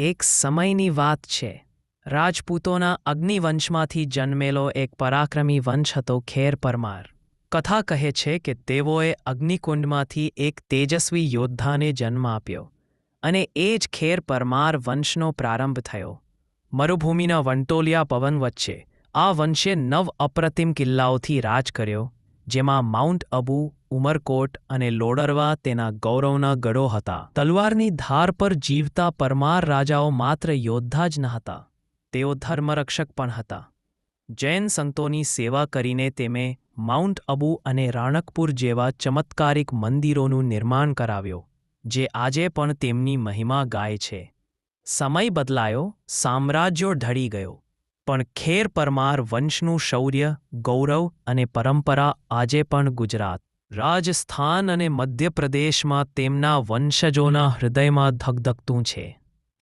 એક સમયની વાત છે. રાજપૂતોના અગ્નિવંશમાંથી જન્મેલો એક પરાક્રમી વંશ હતો ખેર પરમાર. કથા કહે છે કે તેઓએ અગ્નિકુંડમાંથી એક તેજસ્વી યોદ્ધાને જન્મ આપ્યો અને એ જ ખેર પરમાર વંશનો પ્રારંભ થયો. મરુભૂમિના વંટોલિયા પવન વચ્ચે આ વંશે નવ અપ્રતિમ કિલ્લાઓથી રાજ કર્યો, જેમાં માઉન્ટ અબુ ઉમરકોટ અને લોડરવા તેના ગૌરવના ગઢો હતા. તલવારની ધાર પર જીવતા પરમાર રાજાઓ માત્ર યોદ્ધા જ ન હતા. તેઓ ધર્મરક્ષક પણ હતા. જૈન સંતોની સેવા કરીને તેમે માઉન્ટ અબુ અને રાણકપુર જેવા ચમત્કારિક મંદિરોનું નિર્માણ કરાવ્યો, જે આજે પણ તેમની મહિમા ગાય છે. સમય બદલાયો, સામ્રાજ્યો ઢળી ગયો, પણ ખેર પરમાર વંશનું શૌર્ય, ગૌરવ અને પરંપરા આજે પણ ગુજરાત. રાજસ્થાન અને મધ્યપ્રદેશમાં તેમના વંશજોના હૃદયમાં ધગધગતું છે.